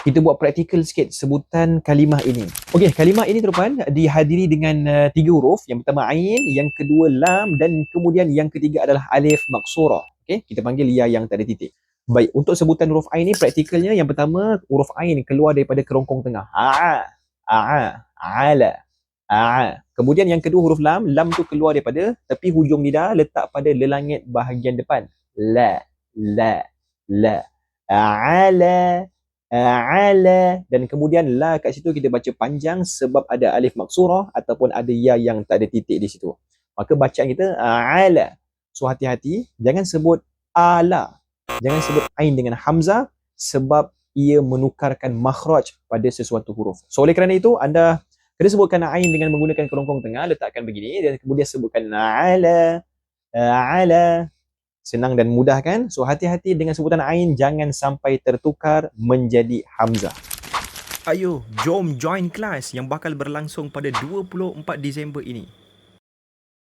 kita buat praktikal sikit sebutan kalimah ini. Okey, kalimah ini tuan dihadiri dengan uh, tiga huruf. Yang pertama ain, yang kedua lam dan kemudian yang ketiga adalah alif maksurah. Okey, kita panggil ya yang tak ada titik. Baik, untuk sebutan huruf ain ni praktikalnya yang pertama huruf ain keluar daripada kerongkong tengah. A, a, ala, a. Kemudian yang kedua huruf lam, lam tu keluar daripada tepi hujung lidah letak pada lelangit bahagian depan. La, la, la. Ala, ala dan kemudian la kat situ kita baca panjang sebab ada alif maksurah ataupun ada ya yang tak ada titik di situ. Maka bacaan kita ala. So hati-hati jangan sebut ala. Jangan sebut ain dengan hamzah sebab ia menukarkan makhraj pada sesuatu huruf. So oleh kerana itu anda kena sebutkan ain dengan menggunakan kerongkong tengah letakkan begini dan kemudian sebutkan ala ala senang dan mudah kan? So hati-hati dengan sebutan Ain jangan sampai tertukar menjadi Hamzah. Ayo, jom join kelas yang bakal berlangsung pada 24 Disember ini.